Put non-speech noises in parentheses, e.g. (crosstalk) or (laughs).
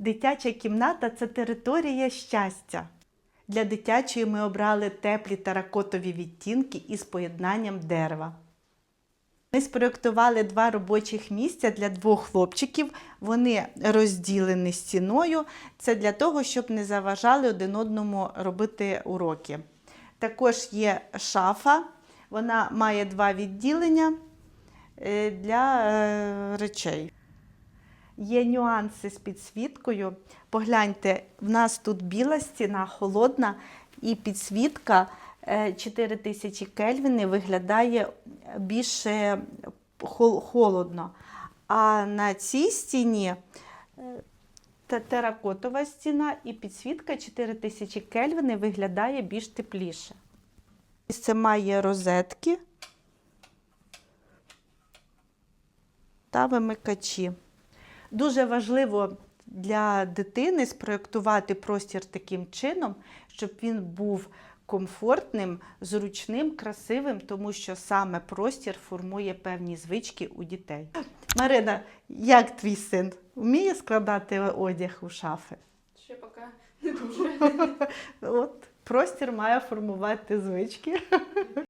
Дитяча кімната це територія щастя. Для дитячої ми обрали теплі теракотові відтінки із поєднанням дерева. Ми спроєктували два робочих місця для двох хлопчиків. Вони розділені стіною. Це для того, щоб не заважали один одному робити уроки. Також є шафа, вона має два відділення е, для е, речей. Є нюанси з підсвіткою. Погляньте, в нас тут біла стіна, холодна, і підсвітка е, 4000 кельвіни виглядає більше холодно. А на цій стіні е, теракотова стіна і підсвітка 4000 кельвіни виглядає більш тепліше. Це має розетки та вимикачі. Дуже важливо для дитини спроєктувати простір таким чином, щоб він був комфортним, зручним, красивим, тому що саме простір формує певні звички у дітей. Марина, як твій син? Вміє складати одяг у шафи? Ще поки не дуже. (laughs) От простір має формувати звички.